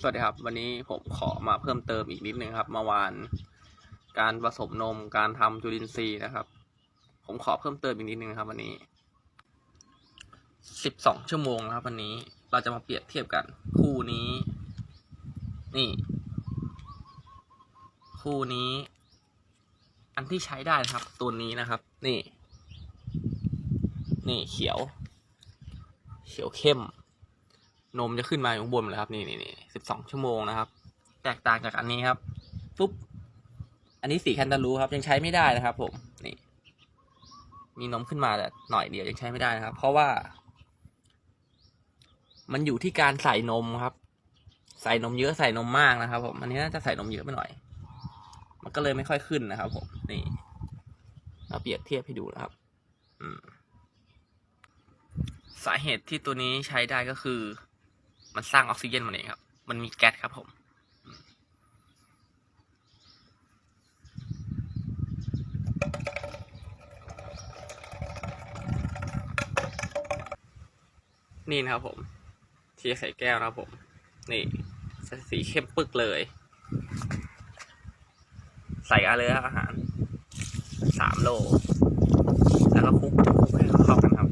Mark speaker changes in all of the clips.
Speaker 1: สวัสดีครับ วันนี้ผมขอมาเพิ่มเติมอีกนิดนึงครับเมื่อวานการผสมนมการทำจุลินทรีย์นะครับ ผมขอเพิ่มเติมอีกนิดนึงครับวันนี้สิบสองชั่วโมงครับ วันนี้เราจะมาเปรียบเทียบกัน คู่นี้ นี่ คู่นี้ อันที่ใช้ได้นะครับ ตัวนี้นะครับ นี่ นี่เขียว เขียวเข้ม นมจะขึ้นมาอยู่ข้างบนเลยครับ นี่นี่นี่สิบสองชั่วโมงนะครับ แตกต่างจากอันนี้ครับปุ๊บอันนี้สีแคนตาลูครับ ยังใช้ไม่ได้นะครับ ผมนี่ มีนมขึ้นมาแต่หน่อยเดียวยังใช้ไม่ได้นะครับ เพราะว่า มันอยู่ที่การใส่นมครับ ใส่นมเยอะใส่นมมากนะครับ ผมอันนี้น่าจะใส่นมเยอะไปหน่อย มันก็เลยไม่ค่อยขึ้นนะครับ ผมนี่เราเปรียบเทียบให้ดูนะครับ อืมสาเหตุที่ตัวนี้ใช้ได้ก็คือ มันสร้างออกซิเจนมันเองครับ มันมีแก๊สครับผมนี่นะครับผม ทีใส่แก้วนะครับผม นี่สีเข้มปึกเลย ใส่อะไรครับอาหารสามโล แล้วก็คุกคุกให้เข้ากันครับ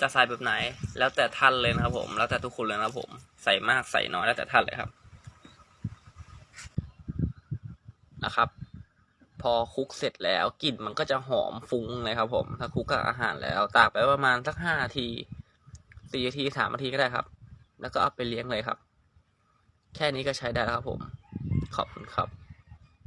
Speaker 1: จะใส่แบบไหน แล้วแต่ท่านเลยนะครับผม แล้วแต่ทุกคนเลยนะครับผม ใส่มากใส่น้อยแล้วแต่ท่านเลยครับ นะครับ พอคุกเสร็จแล้วกลิ่นมันก็จะหอมฟุ้งเลยครับผม ถ้าคุกกับอาหารแล้ว ตากไปประมาณสักห้านาทีสี่นาทีสามนาทีก็ได้ครับ แล้วก็เอาไปเลี้ยงเลยครับ แค่นี้ก็ใช้ได้แล้วครับผม ขอบคุณครับ